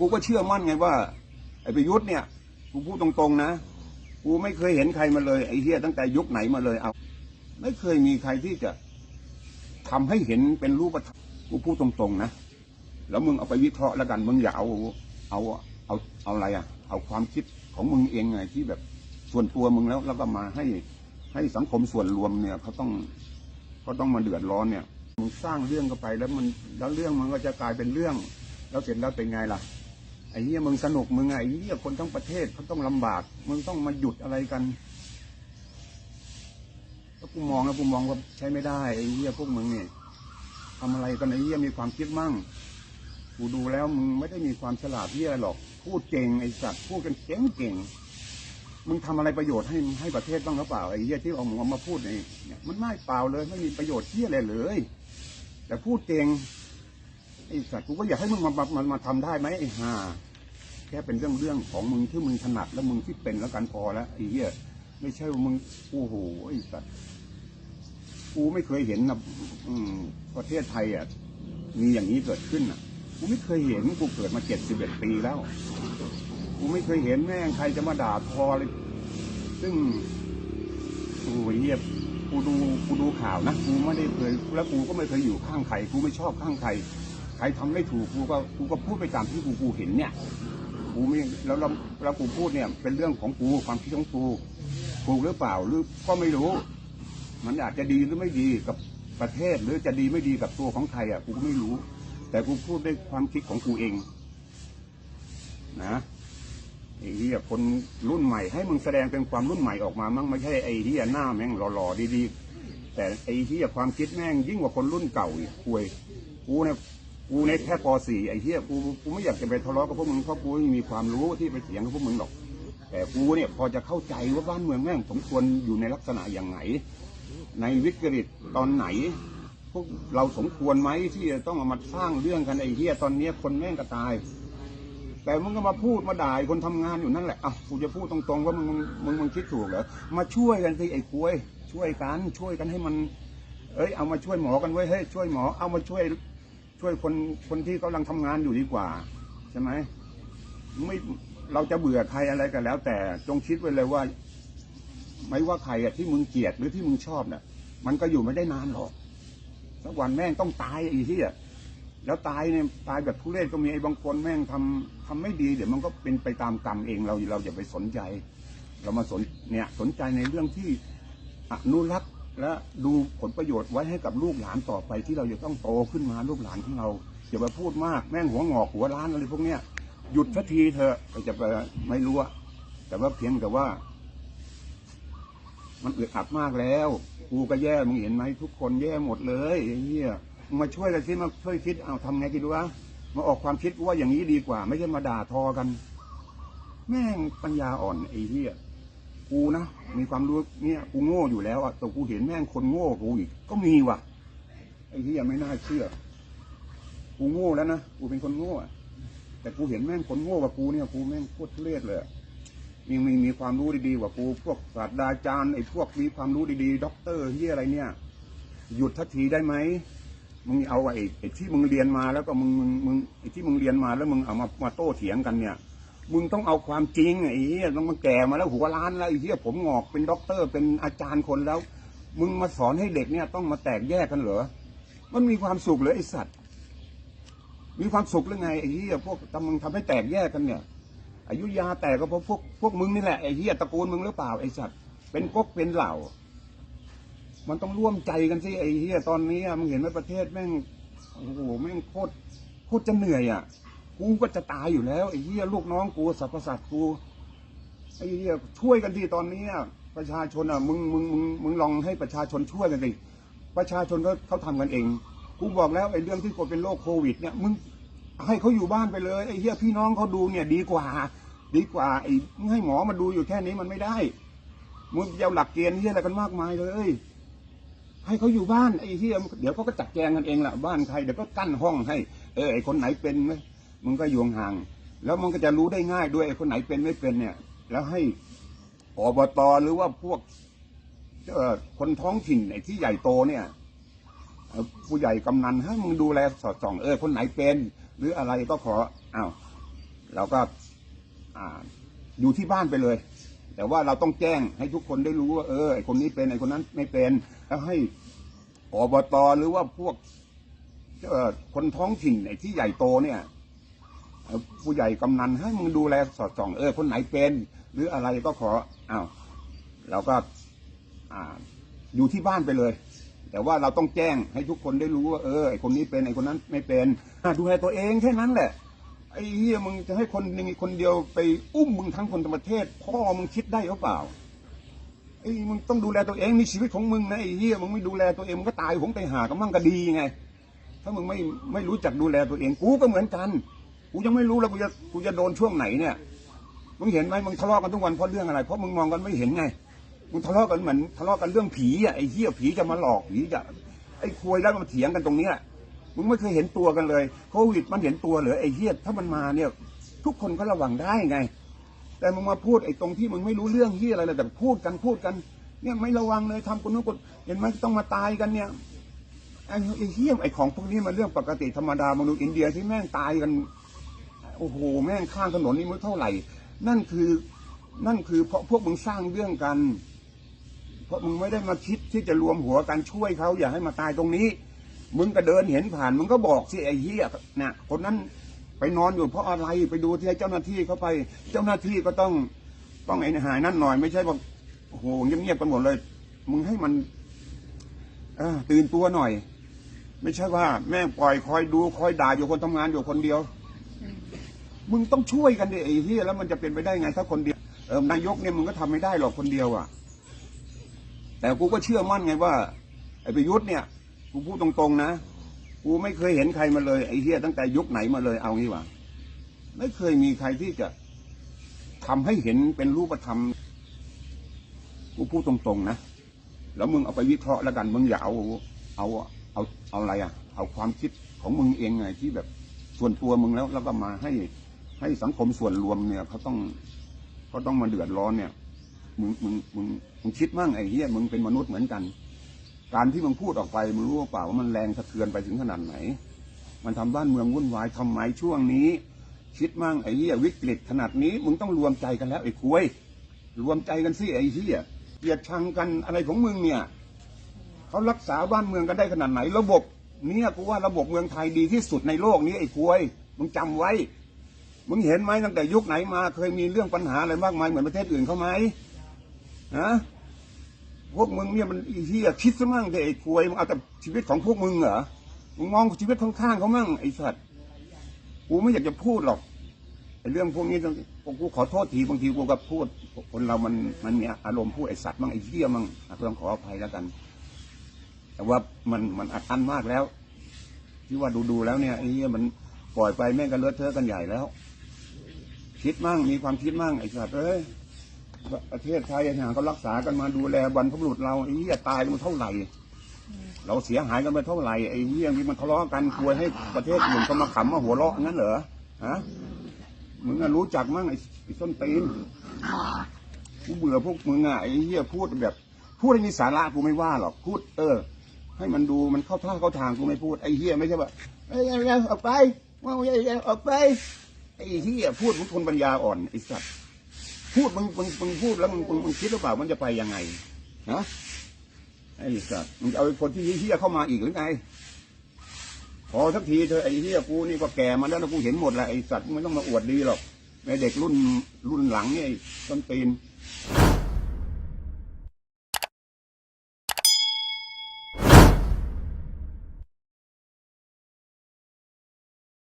กูก็เชื่อมั่นไงว่า ไอ้ประยุทธ์เนี่ยกูพูดตรงๆนะกูไม่เคยเห็นใครมาเลยไอ้เฮียตั้งแต่ยุคไหนมาเลยเอาไม่เคยมีใครที่จะทำให้เห็นเป็นรูปธรรมกูพูดตรงๆนะแล้วมึงเอาไปวิเคราะห์แล้วกันมึงอย่าเอาเอาเอาเอาอะไรอะ เอาความคิดของมึงเองไงที่แบบส่วนตัวมึงแล้วแล้วก็มาให้ให้สังคมส่วนรวมเนี่ยเขาต้องเขาต้องมาเดือดร้อนเนี่ยมึงสร้างเรื่องเข้าไปแล้วมันแล้วเรื่องมันก็จะกลายเป็นเรื่อง แล้วเสร็จแล้วเป็นไงล่ะ ไอ้เหี้ยมึงสนุกมึงไงไอ้เหี้ยคนทั้งประเทศเขาต้องลำบากมึงต้องมาหยุดอะไรกันแล้วกูมองแล้วกูมองว่าใช้ไม่ได้ไอ้เหี้ยพวกมึงเนี่ยทำอะไรกันไอ้เหี้ยมีความคิดมั่งกูดูแล้วมึงไม่ได้มีความฉลาดเหี้ยหรอก พูดเก่งไอ้สัตว์พูดกันเก่งเก่งมึงทำอะไรประโยชน์ให้ให้ประเทศบ้างหรือเปล่าไอ้เหี้ยที่เอามึงมาพูดเนี่ยเนี่ยมันไม่เปล่าเลย ไม่มีประโยชน์เหี้ยอะไรเลย แต่พูดเก่ง ไอ้สัตว์กูก็อยากให้มึงมามามามาทำได้ไหมไอ้ห่าแค่เป็นเรื่องเรื่องของมึงที่มึงถนัดแล้วมึงที่เป็นแล้วกันพอแล้วไอ้เหี้ยไม่ใช่ว่ามึงโอ้โหไอ้สัตว์กูไม่เคยเห็นนะอืมประเทศไทยอะมีอย่างนี้เกิดขึ้นอะกูไม่เคยเห็นกูเกิดมาเจ็ดสิบเอ็ดปีแล้ว กูไม่เคยเห็นแม่งใครจะมาด่าทอเลย ซึ่งโอ้ยเหี้ยกูดูกูดูข่าวนะกูไม่ได้เคยแล้วกูก็ไม่เคยอยู่ข้างใครกูไม่ชอบข้างใคร ครทำไม่ถูกกูก็กูก็พูดไปตามที่กูกูเห็นเนี่ยกูไม่แล้วแล้วแล้วกูพูดเนี่ย เป็นเรื่องของกูความคิดของกูถูหรือเปล่าหรือก็ไม่รู้ มันอาจจะดีหรือไม่ดีกับประเทศหรือจะดีไม่ดีกับตัวของใครอะกูก็ไม่รู้ แต่กูพูดด้วยความคิดของกูเอง นะไอ้เหี้ยคนรุ่นใหม่ให้มึงแสดงเป็นความรุ่นใหม่ออกมามั่งไม่ใช่ไอ้เหี้ยหน้าแม่งหล่อๆดีๆแต่ไอ้เหี้ยความคิดแม่งยิ่งกว่าคนรุ่นเก่าอีกคุยกูเนี่ย กูในแค่ป .4 ไอ้เหี้ยกูกูไม่อยากจะไปทะเลาะกับพวกมึงเพราะกูไม่มีความรู้ที่ไปเถียงกับพวกมึงหรอก แต่กูเนี่ยพอจะเข้าใจว่าบ้านเมืองแม่งสมควรอยู่ในลักษณะอย่างไหน ในวิกฤตตอนไหน พวกเราสมควรไหมที่จะต้องเอามาสร้างเรื่องกันไอ้เหี้ยตอนเนี้ยคนแม่งก็ตาย แต่มึงก็มาพูดมาด่าไอ้คนทำงานอยู่นั่นแหละอะกูจะพูดตรงๆว่ามึงมึงมึงมึงคิดถูกเหรอมาช่วยกันสิไอ้กล้วย ช่วยกันช่วยกันให้มัน เอ้ยเอามาช่วยหมอกันไว้ยเฮ้ยช่วยหมอเอามาช่วย ช่วยคนคนที่กำลังทำงานอยู่ดีกว่า ใช่ไหมไม่เราจะเบื่อใครอะไรกันแล้ว แต่จงคิดไว้เลยว่า ไม่ว่าใครอะที่มึงเกลียดหรือที่มึงชอบเนี่ยมันก็อยู่ไม่ได้นานหรอกสักวันแม่งต้องตายไอ้ที่อะแล้วตายเนี่ยตายแบบทุเรศก็มีไอ้บางคนแม่งทำทำไม่ดีเดี๋ยวมันก็เป็นไปตามกรรมเองเราเราอย่าไปสนใจ เรามาสนเนี่ยสนใจในเรื่องที่อนุรักษ์ และดูผลประโยชน์ไว้ให้กับลูกหลานต่อไปที่เราจะต้องโตขึ้นมาลูกหลานของเราอย่าไปพูดมากแม่งหัวงอกหัวล้านอะไรพวกเนี้ยหยุดสักทีเถอะจะไปไม่รู้อะแต่ว่าเพียงแต่ว่า มันอึดอัดมากแล้วกูก็แย่มึงเห็นไหมทุกคนแย่หมดเลยไอ้เหี้ยมาช่วยกันสิมาช่วยคิดเอาทำไงกินวะมาออกความคิดว่าอย่างนี้ดีกว่า ไม่ใช่มาด่าทอกัน แม่งปัญญาอ่อนไอ้เหี้ย กูนะมีความรู้เนี่ยกูโง่อยู่แล้วอะแต่กูเห็นแม่งคนโง่กูอีก ก็มีว่ะไอ้เหี้ยไม่น่าเชื่อ กูโง่แล้วนะกูเป็นคนโง่อแต่กูเห็นแม่งคนโง่กว่ากูเนี่ยกูแม่งโคตรทุเรศเลยมีมีมีความรู้ดีๆกว่ากูพวกศาสตราจารย์ไอ้พวกมีความรู้ดีๆด็อกเตอร์ที่อะไรเนี่ย หยุดทักทีได้ไหมมึงเอาไอ้ไอ้ที่มึงเรียนมาแล้วก็มึงมึงมึงไอ้ที่มึงเรียนมาแล้วมึงเอามามาโต้เถียงกันเนี่ย มึงต้องเอาความจริงไอ้เหี้ยต้องมาแก่มาแล้วหัวล้านแล้วไอ้เหี้ยผมงอกเป็นด็อกเตอร์เป็นอาจารย์คนแล้ว มึงมาสอนให้เด็กเนี่ยต้องมาแตกแยกกันเหรอ มันมีความสุขเหรอไอ้สัตว์ มีความสุขหรือไงไอ้เหี้ยพวกทำมึงทำให้แตกแยกกันเนี่ยอายุยาแต่ก็เพราะพวกพวกมึงนี่แหละไอ้เหี้ยตระกูลมึงหรือเปล่าไอ้สัตว์เป็นก๊กเป็นเหล่า มันต้องร่วมใจกันสิไอ้เหี้ยตอนนี้มึงเห็นไหมประเทศแม่งโอ้โหแม่งโคตรโคตรจะเหนื่อยอะ กูก็จะตายอยู่แล้วไอ้เหี้ยลูกน้องกูสรรพสัตว์กูไอ้เหี้ยช่วยกันที่ตอนนี้ประชาชนอะมึงมึงมึงมึงลองให้ประชาชนช่วยกันสิประชาชนก็เขาทำกันเอง กูบอกแล้วไอ้เรื่องที่กดเป็นโรคโควิด เนี่ยมึงให้เขาอยู่บ้านไปเลยไอ้เหี้ยพี่น้องเขาดูเนี่ยดีกว่า ดีกว่าไอ้มึงให้หมอมาดูอยู่แค่นี้มันไม่ได้มึงจะเอาหลักเกณฑ์เหี้ยอะไรกันมากมายเลยให้เขาอยู่บ้านไอ้เหี้ยเดี๋ยวเขาก็จัดแจงกันเองแหละบ้านใครเดี๋ยวก็กั้นห้องให้ เออไอ้คนไหนเป็นไหม มึงก็อยู่ห่าง แล้วมันก็จะรู้ได้ง่ายด้วยคนไหนเป็นไม่เป็นเนี่ย แล้วให้อบตหรือว่าพวกเอคนท้องถิ่นไอ้ที่ใหญ่โตเนี่ยผู้ใหญ่กำนันให้มึงดูแลสอดส่องเออคนไหนเป็น หรืออะไรก็ขออ้าวเราก็อ่าอยู่ที่บ้านไปเลย แต่ว่าเราต้องแจ้งให้ทุกคนได้รู้ว่าเออไอคนนี้เป็นไอคนนั้นไม่เป็น แล้วให้อบตหรือว่าพวกเอคนท้องถิ่นไอที่ใหญ่โตเนี่ย ผู้ใหญ่กำนันให้มึงดูแลสอดส่องเออคนไหนเป็น หรืออะไรก็ขออ้าวเราก็อ่าอยู่ที่บ้านไปเลย แต่ว่าเราต้องแจ้งให้ทุกคนได้รู้ว่าเออไอคนนี้เป็นไอคนนั้นไม่เป็นดูแลตัวเองแค่นั้นแหละไอ้เหี้ยมึงจะให้คนหนึ่งคนเดียวไปอุ้มมึงทั้งคนทั้งประเทศ พ่อมึงคิดได้หรือเปล่าไอ้มึงต้องดูแลตัวเองนี่ชีวิตของมึงนะไอ้เหี้ยมึงไม่ดูแลตัวเองมึงก็ตายหงไปหากับมั่งก็ดีไง ถ้ามึงไม่ไม่รู้จักดูแลตัวเองกูก็เหมือนกัน กูยังไม่รู้แล้วกูจะกูจะโดนช่วงไหนเนี่ยมึงเห็นไหมมึงทะเลาะกันทุกวันเพราะเรื่องอะไร เพราะมึงมองกันไม่เห็นไงมึงทะเลาะกันเหมือนทะเลาะกันเรื่องผีอะไอ้เหี้ยผีจะมาหลอกผีจะไอ้ควยแล้วมาเถียงกันตรงเนี้ยมึงไม่เคยเห็นตัวกันเลยโควิดมันเห็นตัวเหรือไอ้เหี้ยถ้ามันมาเนี่ย ทุกคนก็ระวังได้ไง แต่มึงมาพูดไอ้ตรงที่มึงไม่รู้เรื่องเหี้ยอะไรเลยแต่พูดกันพูดกัน เนี่ยไม่ระวังเลยทำคนนู้นคนเห็นไหมต้องมาตายกันเนี่ยไอ้ไอ้เหี้ยไอ้ของพวกนี้มันเรื่องปกติธรรมดามนุษย์อินเดียที่แม่งตายกัน โอ้โหแม่งข้างถนนนี่มันเท่าไหร่ นั่นคือ นั่นคือเพราะพวกมึงสร้างเรื่องกัน เพราะมึงไม่ได้มาคิดที่จะรวมหัวกันช่วยเขาอย่าให้มาตายตรงนี้ มึงก็เดินเห็นผ่านมึงก็บอกสิไอ้เหี้ยนะคนนั้นไปนอนอยู่เพราะอะไรไปดูที่เจ้าหน้าที่เขาไป เจ้าหน้าที่ก็ต้องต้องไอ้หายนั่นหน่อยไม่ใช่บอกโอ้โหเงียบๆกันหมดเลย มึงให้มันอตื่นตัวหน่อย ไม่ใช่ว่าแม่ปล่อยคอยดูคอยด่าอยู่คนทำงานอยู่คนเดียว มึงต้องช่วยกันดิไอ้เหี้ยแล้วมันจะเป็นไปได้ไงถ้าคนเดียวเออนายกเนี่ยมึงก็ทำไม่ได้หรอกคนเดียวอะ แต่กูก็เชื่อมั่นไงว่า ไอ้ประยุทธ์เนี่ยกูพูดตรงๆนะกูไม่เคยเห็นใครมาเลยไอ้เฮียตั้งแต่ยุคไหนมาเลยเอางี้วะไม่เคยมีใครที่จะทำให้เห็นเป็นรูปธรรมกูพูดตรงๆนะแล้วมึงเอาไปวิเคราะห์แล้วกันมึงอย่าเอาเอาเอาเอาอะไรอะ เอาความคิดของมึงเองไงที่แบบส่วนตัวมึงแล้วแล้วก็มาให้ ให้สังคมส่วนรวมเนี่ยเขาต้องเขาต้องมาเดือดร้อนเนี่ยมึงมึงมึงมึงคิดมั่งไอ้เหี้ยมึงเป็นมนุษย์เหมือนกัน การที่มึงพูดออกไปมึงรู้เปล่าว่ามันแรงสะเทือนไปถึงขนาดไหน มันทำบ้านเมืองวุ่นวายทำไมช่วงนี้ คิดมั่งไอ้เหี้ยวิกฤตขนาดนี้ มึงต้องรวมใจกันแล้วไอ้คุยรวมใจกันสิไอ้เหี้ยเกลียดชังกันอะไรของมึงเนี่ยเขารักษาบ้านเมืองกันได้ขนาดไหน ระบบเนี่ยกูว่าระบบเมืองไทยดีที่สุดในโลกนี้ไอ้คุยมึงจำไว้ มึงเห็นไหมตั้งแต่ยุคไหนมาเคยมีเรื่องปัญหาอะไรมากมายเหมือนประเทศอื่นเขาไหมฮะพวกมึงเนี่ยมันไอ้เหี้ยคิดซะมั่งแต่ไอ้ควยมึงเอาแต่ชีวิตของพวกมึงเหรอมึงมองชีวิตข้างๆเขามั่งไอ้สัตว์กูไม่อยากจะพูดหรอกไอ้เรื่องพวกนี้ต้องกูขอโทษทีบางทีกูก็พูด คนเรามันมันมีอารมณ์พูดไอ้สัตว์มั่งไอ้เหี้ยมั่งต้องขออภัยแล้วกัน แต่ว่ามันมันอัดอั้นมากแล้ว ที่ว่าดูๆแล้วเนี่ยไอ้เหี้ยมันปล่อยไปแม่งกันเลอะเทอะกันใหญ่แล้ว คิดมั่งมีความคิดมั่งไอ้สัตว์เอ้ยประเทศไทยเนี่ยเขารักษากันมาดูแลบรรพบุรุษเราไอ้เหี้ยตายกันมาเท่าไหร่ เราเสียหายกันไปเท่าไหร่ไอ้เหี้ยที่มันทะเลาะกันควรให้ประเทศอื่นก็มาขำมาหัวเราะงั้นเหรอฮะมึงอะรู้จักมั้งไอ้ไอ้ส้นตีนกูเบื่อพวกมึงอะไอ้เหี้ยพูดแบบ พูดให้มีสาระกูไม่ว่าหรอกพูด เออ ให้มันดูมันเข้าท่าเข้าทางกูไม่พูดไอ้เหี้ยไม่ใช่ว่าเอ้ยเอาออกไปว่าเอ้ยออกไป ไอ้ที่พูดมึงคนปัญญาอ่อนไอ้สัตว์พูดมึงมึงมึงพูดแล้วมึงมึงมึงคิดหรือเปล่ามันจะไปยังไงฮะไอ้สัตว์มึงจะเอาคนที่เฮี้ยเข้ามาอีกหรือไงพอสักทีเธอะไอ้เฮี้ยกูนี่ก็แก่มาแล้วนะกูเห็นหมดแล้วไอ้สัตว์มึงไม่ต้องมาอวดดีหรอกไอ้เด็กรุ่นรุ่นหลังเนี่ยต้นตีน